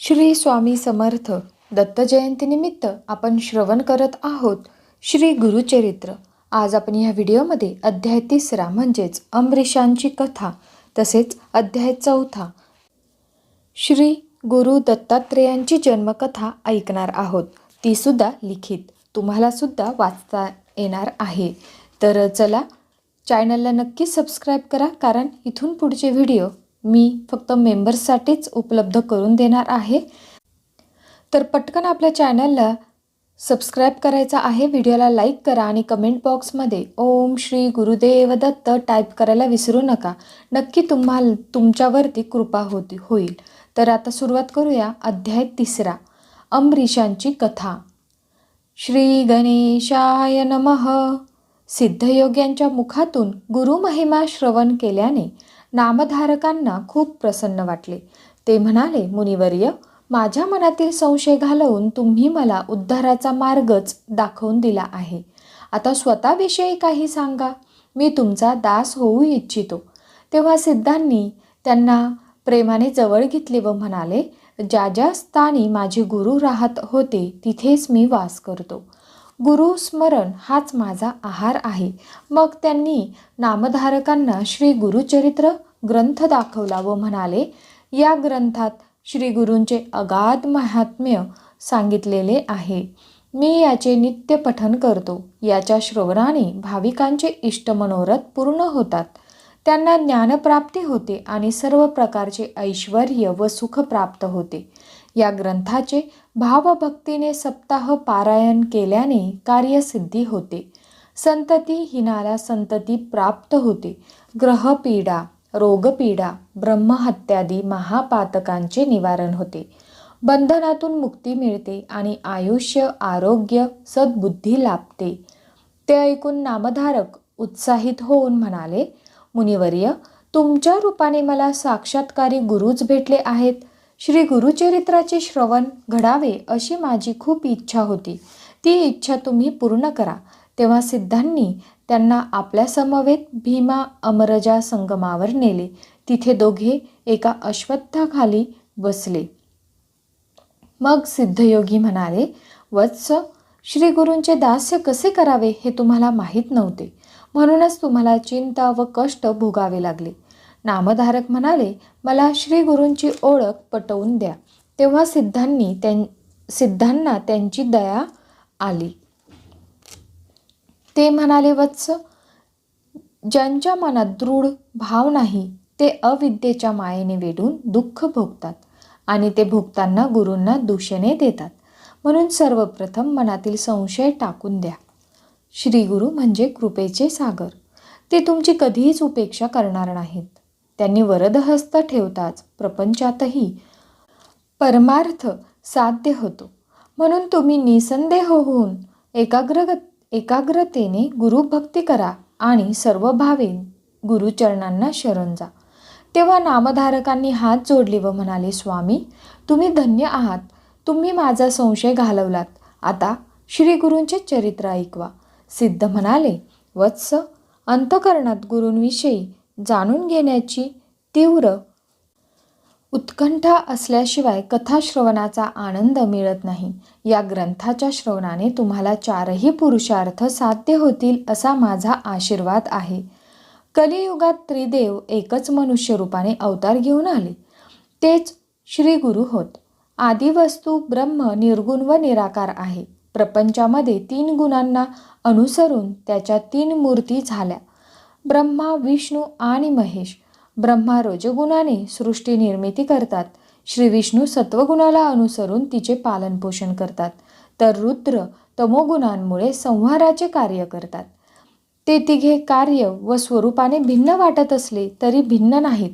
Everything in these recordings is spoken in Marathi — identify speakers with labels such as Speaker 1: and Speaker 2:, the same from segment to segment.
Speaker 1: श्री स्वामी समर्थ दत्त जयंतीनिमित्त आपण श्रवण करत आहोत श्री गुरुचरित्र. आज आपण या व्हिडिओमध्ये अध्याय तिसरा म्हणजेच अमरीशांची कथा तसेच अध्याय चौथा. श्री गुरु दत्तात्रेयांची जन्मकथा ऐकणार आहोत. ती सुद्धा लिखित. तुम्हाला सुद्धा वाचता येणार आहे. तर चला चॅनलला नक्की सबस्क्राईब करा कारण इथून पुढचे व्हिडिओ मी फक्त मेंबर्ससाठीच उपलब्ध करून देणार आहे. तर पटकन आपल्या चॅनलला सबस्क्राईब करायचं आहे. व्हिडिओला लाईक करा आणि कमेंट बॉक्समध्ये ओम श्री गुरुदेव दत्त टाईप करायला विसरू नका. नक्की तुम्हाला तुमच्यावरती कृपा होती होईल. तर आता सुरुवात करूया अध्याय तिसरा. अमरीशांची कथा. श्री गणेशाय नमः. सिद्धयोग्यांच्या मुखातून गुरुमहिमा श्रवण केल्याने नामधारकांना खूप प्रसन्न वाटले. ते म्हणाले मुनिवर्य माझ्या मनातील संशय घालवून तुम्ही मला उद्धाराचा मार्गच दाखवून दिला आहे. आता स्वतःविषयी काही सांगा. मी तुमचा दास होऊ इच्छितो. तेव्हा सिद्धांनी त्यांना प्रेमाने जवळ घेतले व म्हणाले ज्या ज्या स्थानी माझे गुरु राहत होते तिथेच मी वास करतो. गुरु स्मरण हाच माझा आहार आहे. मग त्यांनी नामधारकांना श्री गुरुचरित्र ग्रंथ दाखवला व म्हणाले या ग्रंथात श्री गुरूंचे अगाध महात्म्य सांगितलेले आहे. मी याचे नित्य पठन करतो. याच्या श्रवणाने भाविकांचे इष्ट मनोरथ पूर्ण होतात. त्यांना ज्ञानप्राप्ती होते आणि सर्व प्रकारचे ऐश्वर व सुख प्राप्त होते. या ग्रंथाचे भावभक्तीने सप्ताह पारायण केल्याने कार्यसिद्धी होते. संतती हिनाला संतती प्राप्त होते. ग्रहपीडा रोगपीडा ब्रह्महत्यादी महापातकांचे निवारण होते. बंधनातून मुक्ती मिळते आणि आयुष्य आरोग्य सद्बुद्धी लाभते. ते ऐकून नामधारक उत्साहित होऊन म्हणाले मुनिवर्य तुमच्या रूपाने मला साक्षात्कारी गुरुच भेटले आहेत. श्री गुरुचरित्राचे श्रवण घडावे अशी माझी खूप इच्छा होती. ती इच्छा तुम्ही पूर्ण करा. तेव्हा सिद्धांनी त्यांना आपल्या समवेत भीमा अमरजा संगमावर नेले. तिथे दोघे एका अश्वत्थाखाली बसले. मग सिद्धयोगी म्हणाले वत्स श्री गुरूंचे दास्य कसे करावे हे तुम्हाला माहीत नव्हते. म्हणूनच तुम्हाला चिंता व कष्ट भोगावे लागले. नामधारक म्हणाले मला श्री गुरूंची ओळख पटवून द्या. तेव्हा सिद्धांनी त्यां सिद्धांना त्यांची दया आली. ते म्हणाले वत्स ज्यांच्या मनात दृढ भाव नाही ते अविद्येच्या मायेने वेढून दुःख भोगतात आणि ते भोगताना गुरूंना दूषणे देतात. म्हणून सर्वप्रथम मनातील संशय टाकून द्या. श्री गुरु म्हणजे कृपेचे सागर. ते तुमची कधीच उपेक्षा करणार नाहीत. त्यांनी वरदहस्त ठेवताच प्रपंचातही परमार्थ साध्य होतो. म्हणून तुम्ही निसंदेह होऊन एकाग्र एकाग्रतेने गुरुभक्ती करा आणि सर्व भावे गुरुचरणांना शरण जा. तेव्हा नामधारकांनी हात जोडले व म्हणाले स्वामी तुम्ही धन्य आहात. तुम्ही माझा संशय घालवलात. आता श्री गुरूंचे चरित्र ऐकवा. सिद्ध म्हणाले वत्स अंतकरणात गुरूंविषयी जाणून घेण्याची तीव्र उत्कंठा असल्याशिवाय कथाश्रवणाचा आनंद मिळत नाही. या ग्रंथाच्या श्रवणाने तुम्हाला चारही पुरुषार्थ साध्य होतील असा माझा आशीर्वाद आहे. कलियुगात त्रिदेव एकच मनुष्य रूपाने अवतार घेऊन आले. तेच श्री गुरु होत. आदिवस्तू ब्रह्म निर्गुण व निराकार आहे. प्रपंचामध्ये तीन गुणांना अनुसरून त्याच्या तीन मूर्ती झाल्या. ब्रह्मा विष्णू आणि महेश. ब्रह्मा रजगुणाने सृष्टी निर्मिती करतात. श्री विष्णू सत्वगुणाला अनुसरून तिचे पालनपोषण करतात. तर रुद्र तमोगुणांमुळे संहाराचे कार्य करतात. ते तिघे कार्य व स्वरूपाने भिन्न वाटत असले तरी भिन्न नाहीत.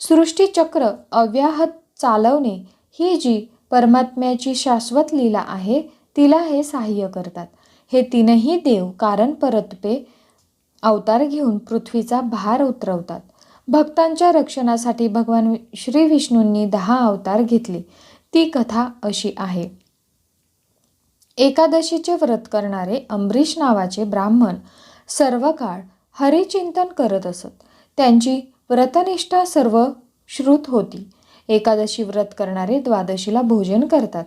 Speaker 1: सृष्टीचक्र अव्याहत चालवणे ही जी परमात्म्याची शाश्वत लीला आहे तिला हे सहाय्य करतात. हे तीनही देव कारण परत्वे अवतार घेऊन पृथ्वीचा भार उतरवतात. भक्तांच्या रक्षणासाठी भगवान श्री विष्णूंनी दहा अवतार घेतले. ती कथा अशी आहे. एकादशीचे व्रत करणारे अंबरीश नावाचे ब्राह्मण सर्व काळ हरिचिंतन करत असत. त्यांची व्रतनिष्ठा सर्व श्रुत होती. एकादशी व्रत करणारे द्वादशीला भोजन करतात.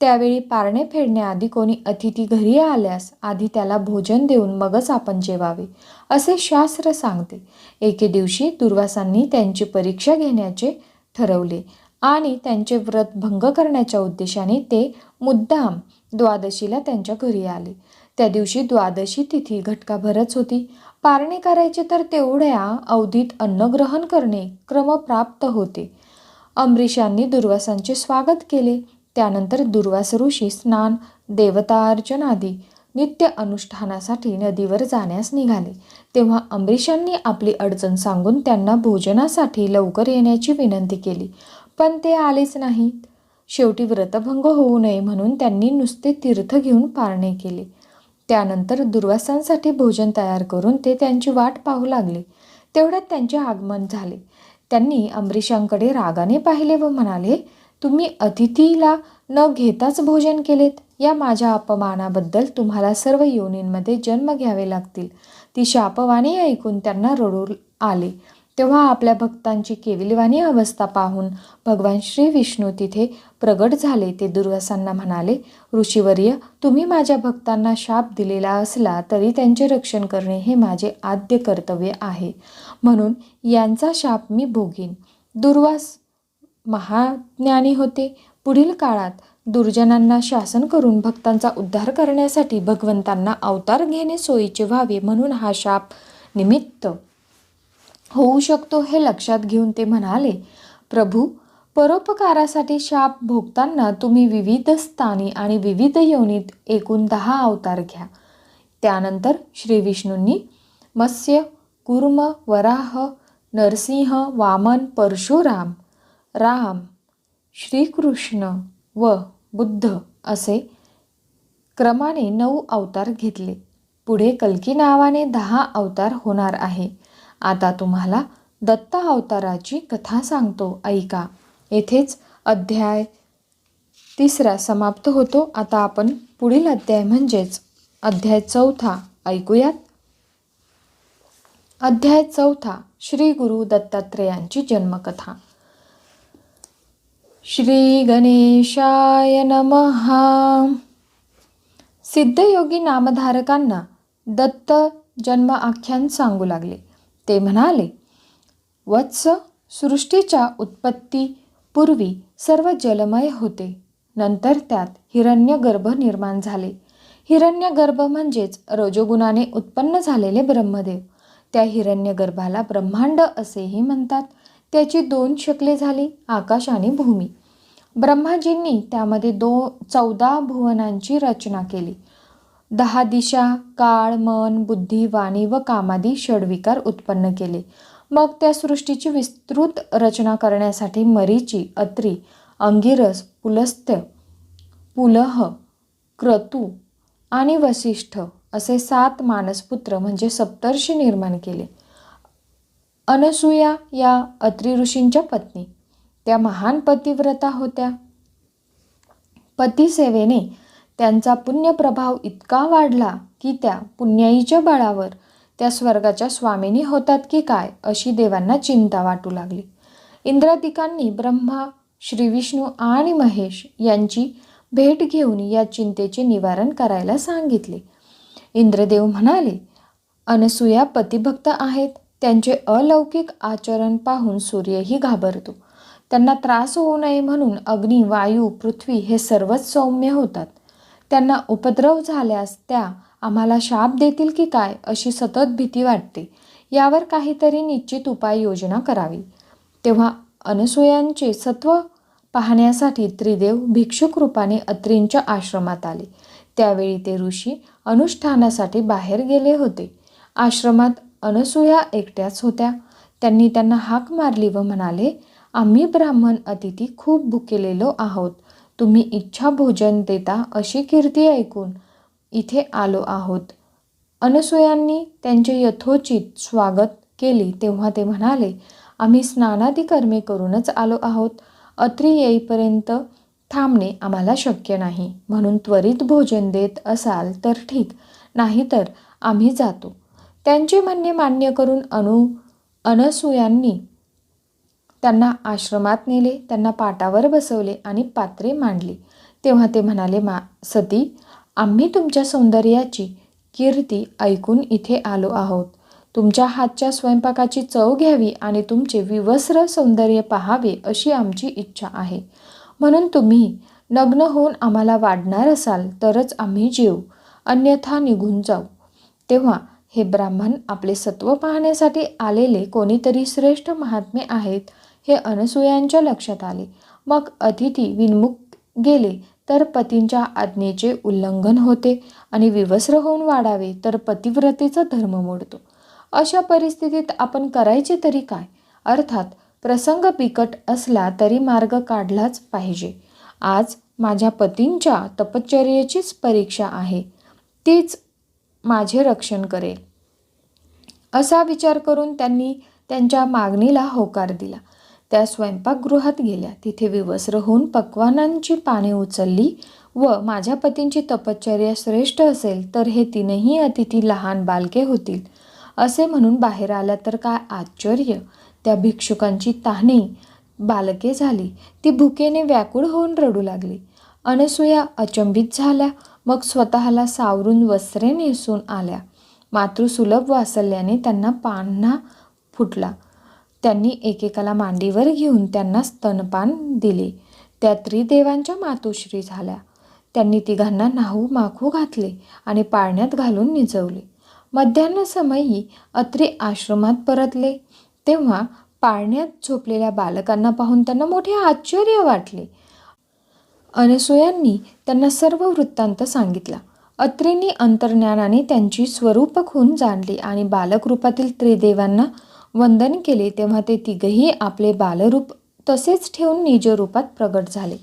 Speaker 1: त्यावेळी पारणे फेडण्याआधी कोणी अतिथी घरी आल्यास आधी त्याला भोजन देऊन मगच आपण जेवावे असे शास्त्र सांगते. एके दिवशी दुर्वासांनी त्यांची परीक्षा घेण्याचे ठरवले आणि त्यांचे व्रत भंग करण्याच्या उद्देशाने ते मुद्दाम द्वादशीला त्यांच्या घरी आले. त्या दिवशी द्वादशी तिथी घटकाभरच होती. पारणे करायचे तर तेवढ्या अवधीत अन्नग्रहण करणे क्रमप्राप्त होते. अमरीशांनी दुर्वासांचे स्वागत केले. त्यानंतर दुर्वास ऋषी स्नान देवतार्चन आदी नित्य अनुष्ठानासाठी नदीवर जाण्यास निघाले. तेव्हा अंबरीशांनी आपली अडचण सांगून त्यांना भोजनासाठी लवकर येण्याची विनंती केली. पण ते आलेच नाहीत. शेवटी व्रतभंग होऊ नये म्हणून त्यांनी नुसते तीर्थ घेऊन पारणे केले. त्यानंतर दुर्वासांसाठी भोजन तयार करून ते त्यांची वाट पाहू लागले. तेवढ्यात त्यांचे आगमन झाले. त्यांनी अंबरीशांकडे रागाने पाहिले व म्हणाले तुम्ही अतिथीला न घेताच भोजन केलेत? या माझ्या अपमानाबद्दल तुम्हाला सर्व योनींमध्ये जन्म घ्यावे लागतील. ती शापवाणी ऐकून त्यांना रडू आले. तेव्हा आपल्या भक्तांची केविलवाणी अवस्था पाहून भगवान श्री विष्णू तिथे प्रगट झाले. ते दुर्वासांना म्हणाले ऋषिवर्य तुम्ही माझ्या भक्तांना शाप दिलेला असला तरी त्यांचे रक्षण करणे हे माझे आद्य कर्तव्य आहे. म्हणून यांचा शाप मी भोगीन. दुर्वास महाज्ञानी होते. पुढील काळात दुर्जनांना शासन करून भक्तांचा उद्धार करण्यासाठी भगवंतांना अवतार घेणे सोयीचे व्हावे म्हणून हा शाप निमित्त होऊ शकतो हे लक्षात घेऊन ते म्हणाले प्रभू परोपकारासाठी शाप भोगताना तुम्ही विविध स्थानी आणि विविध योनीत एकूण दहा अवतार घ्या. त्यानंतर श्री विष्णूंनी मत्स्य कुर्म वराह नरसिंह वामन परशुराम राम श्रीकृष्ण व बुद्ध असे क्रमाने नऊ अवतार घेतले. पुढे कल्की नावाने दहा अवतार होणार आहे. आता तुम्हाला दत्त अवताराची कथा सांगतो. ऐका. येथेच अध्याय तिसरा समाप्त होतो. आता आपण पुढील अध्याय म्हणजेच अध्याय चौथा ऐकूयात. अध्याय चौथा श्री गुरु दत्तात्रेयांची जन्मकथा. श्री गणेशाय सिद्धयोगी नामधारकांना दत्त जन्म आख्यान सांगू लागले. ते म्हणाले वत्स सृष्टीच्या उत्पत्तीपूर्वी सर्व जलमय होते. नंतर त्यात हिरण्यगर्भ निर्माण झाले. हिरण्यगर्भ म्हणजेच रजोगुणाने उत्पन्न झालेले ब्रह्मदेव. त्या हिरण्यगर्भाला ब्रह्मांड असेही म्हणतात. त्याची दोन शकले झाली आकाश आणि भूमी. ब्रह्माजींनी त्यामध्ये दो चौदा भुवनांची रचना केली. दहा दिशा काळ मन बुद्धी वाणी व कामादी षडविकार उत्पन्न केले. मग त्या सृष्टीची विस्तृत रचना करण्यासाठी मरीची अत्री अंगिरस पुलस्त्य पुलह क्रतू आणि वसिष्ठ असे सात मानसपुत्र म्हणजे सप्तर्षी निर्माण केले. अनसूया या अत्री ऋषींच्या पत्नी. त्या महान पतिव्रता होत्या. पतिसेवेने त्यांचा पुण्यप्रभाव इतका वाढला की त्या पुण्याईच्या बळावर त्या स्वर्गाच्या स्वामिनी होतात की काय अशी देवांना चिंता वाटू लागली. इंद्रादिकांनी ब्रह्मा श्री विष्णू आणि महेश यांची भेट घेऊन या चिंतेचे निवारण करायला सांगितले. इंद्रदेव म्हणाले अनसूया पतिभक्त आहेत. त्यांचे अलौकिक आचरण पाहून सूर्यही घाबरतो. त्यांना त्रास होऊ नये म्हणून अग्नी वायू पृथ्वी हे सर्वच सौम्य होतात. त्यांना उपद्रव झाल्यास त्या आम्हाला शाप देतील की काय अशी सतत भीती वाटते. यावर काहीतरी निश्चित उपाययोजना करावी. तेव्हा अनसूयांचे सत्व पाहण्यासाठी त्रिदेव भिक्षुक रूपाने अत्रींच्या आश्रमात आले. त्यावेळी ते ऋषी अनुष्ठानासाठी बाहेर गेले होते. आश्रमात अनसूया एकट्याच होत्या. त्यांनी त्यांना हाक मारली व म्हणाले आम्ही ब्राह्मण अतिथी खूप भुकेलेलो आहोत. तुम्ही इच्छा भोजन देता अशी कीर्ती ऐकून इथे आलो आहोत. अनसूयांनी त्यांचे यथोचित स्वागत केले तेव्हा ते म्हणाले आम्ही स्नानादी कर्मे करूनच आलो आहोत. अत्री येईपर्यंत थांबणे आम्हाला शक्य नाही. म्हणून त्वरित भोजन देत असाल तर ठीक. नाहीतर आम्ही जातो. त्यांचे म्हणणे मान्य करून अनु अनसूयांनी त्यांना आश्रमात नेले त्यांना पाटावर बसवले आणि पात्रे मांडली. तेव्हा ते म्हणाले मा सती आम्ही तुमच्या सौंदर्याची कीर्ती ऐकून इथे आलो आहोत. तुमच्या हातच्या स्वयंपाकाची चव घ्यावी आणि तुमचे विवस्त्र सौंदर्य पहावे अशी आमची इच्छा आहे. म्हणून तुम्ही नग्न होऊन आम्हाला वाढणार असाल तरच आम्ही जेऊ अन्यथा निघून जाऊ. तेव्हा हे ब्राह्मण आपले सत्व पाहण्यासाठी आलेले कोणीतरी श्रेष्ठ महात्मे आहेत हे अनसुयांच्या लक्षात आले. मग अतिथी विनमुख गेले तर पतींच्या आज्ञेचे उल्लंघन होते आणि विवस्त्र होऊन वाढावे तर पतिव्रतेचा धर्म मोडतो. अशा परिस्थितीत आपण करायचे तरी काय? अर्थात प्रसंग बिकट असला तरी मार्ग काढलाच पाहिजे. आज माझ्या पतींच्या तपश्चर्येचीच परीक्षा आहे. तीच माझे रक्षण करेल. असा विचार करून त्यांनी त्यांच्या मागणीला होकार दिला. त्या स्वयंपाकगृहात गेल्या. तिथे विवस्त्र होऊन पक्वानांची पाने उचलली व माझ्या पतींची तपश्चर्या श्रेष्ठ असेल तर हे तीनही अतिथी लहान बालके होतील. असे म्हणून बाहेर आल्या तर काय आश्चर्य! त्या भिक्षुकांची ताहणी बालके झाली. ती भुकेने व्याकुळ होऊन रडू लागली. अनसुया अचंबित झाल्या. मग स्वतःला सावरून वस्त्रे नेसून आल्या. मातृसुलभ वासल्याने त्यांना पान्हा फुटला. त्यांनी एकेकाला मांडीवर घेऊन त्यांना स्तनपान दिले. त्या त्रिदेवांच्या मातोश्री झाल्या. त्यांनी तिघांना नाहू माखू घातले आणि पाळण्यात घालून निजवले. मध्यान्ह समयी अत्री आश्रमात परतले. तेव्हा पाळण्यात झोपलेल्या बालकांना पाहून त्यांना मोठे आश्चर्य वाटले. अनसुयांनी त्यांना सर्व वृत्तांत सांगितला. अत्रींनी अंतर्ज्ञानाने त्यांची स्वरूप खून जाणली आणि बालकरूपातील त्रिदेवांना वंदन केले तेव्हा ते तिघही आपले बालरूप तसेच ठेवून निजरूपात प्रगट झाले.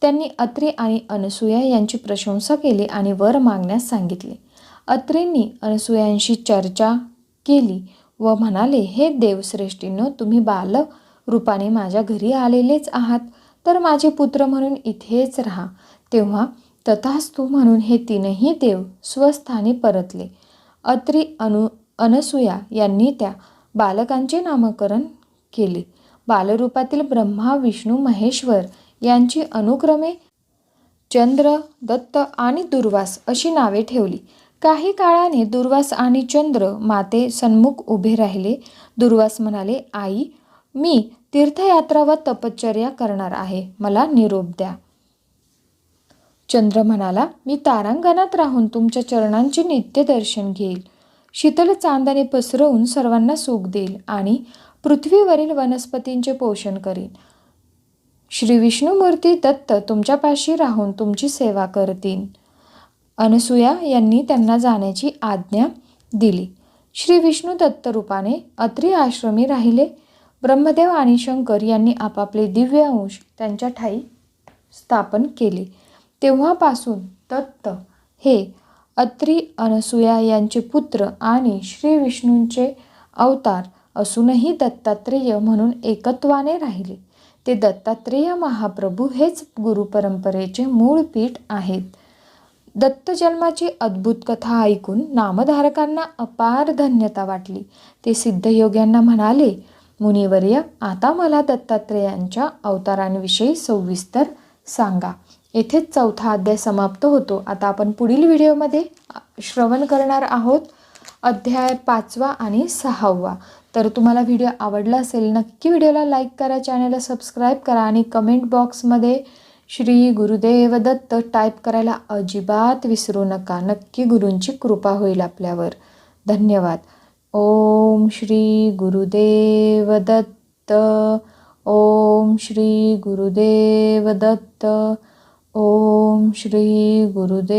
Speaker 1: त्यांनी अत्रे आणि अनसुया यांची प्रशंसा केली आणि वर मागण्यास सांगितले. अत्रेंनी अनसुयांशी चर्चा केली व म्हणाले हे देवश्रेष्ठींनो तुम्ही बालरूपाने माझ्या घरी आलेलेच आहात. तर माझे पुत्र म्हणून इथेच राहा. तेव्हा तथास्तु म्हणून हे तीनही देव स्वस्थानी परतले. अत्री अनु अनसुया यांनी त्या बालकांचे नामकरण केले. बालरूपातील ब्रह्मा विष्णू महेश्वर यांची अनुक्रमे चंद्र दत्त आणि दुर्वास अशी नावे ठेवली. काही काळाने दुर्वास आणि चंद्र माते सन्मुख उभे राहिले. दुर्वास म्हणाले आई मी तीर्थयात्रा व तपश्चर्या करणार आहे. मला निरोप द्या. चंद्र म्हणाला मी तारांगणात राहून तुमच्या चरणांचे नित्य दर्शन घेईल. शीतल चांदाने पसरवून सर्वांना सुख देईल आणि पृथ्वीवरील वनस्पतींचे पोषण करीन. श्री विष्णुमूर्ती दत्त तुमच्यापाशी राहून तुमची सेवा करतील. अनसुया यांनी त्यांना जाण्याची आज्ञा दिली. श्री विष्णू दत्त रूपाने अत्री आश्रमी राहिले. ब्रह्मदेव आणि शंकर यांनी आपापले दिव्य अंश त्यांच्या ठाई स्थापन केले. तेव्हापासून दत्त हे अत्री अनसुया यांचे पुत्र आणि श्री विष्णूंचे अवतार असूनही दत्तात्रेय म्हणून एकत्वाने राहिले. ते दत्तात्रेय महाप्रभू हेच गुरुपरंपरेचे मूळ पीठ आहेत. दत्त जन्माची अद्भुत कथा ऐकून नामधारकांना अपार धन्यता वाटली. ते सिद्धयोग्यांना म्हणाले मुनिवर्य आता मला दत्तात्रेयांच्या अवतारांविषयी सविस्तर सांगा. येथेच चौथा अध्याय समाप्त होतो. आता आपण पुढील व्हिडिओमध्ये श्रवण करणार आहोत. अध्याय पाचवा आणि सहावा. तर तुम्हाला व्हिडिओ आवडला असेल नक्की व्हिडिओला लाईक करा चॅनलला सबस्क्राईब करा आणि कमेंट बॉक्समध्ये श्री गुरुदेव दत्त टाईप करायला अजिबात विसरू नका. नक्की गुरूंची कृपा होईल आपल्यावर. धन्यवाद. ॐ श्रीगुरुदेवदत्त ॐ श्रीगुरुदेवदत्त ॐ श्रीगुरुदेवदत्त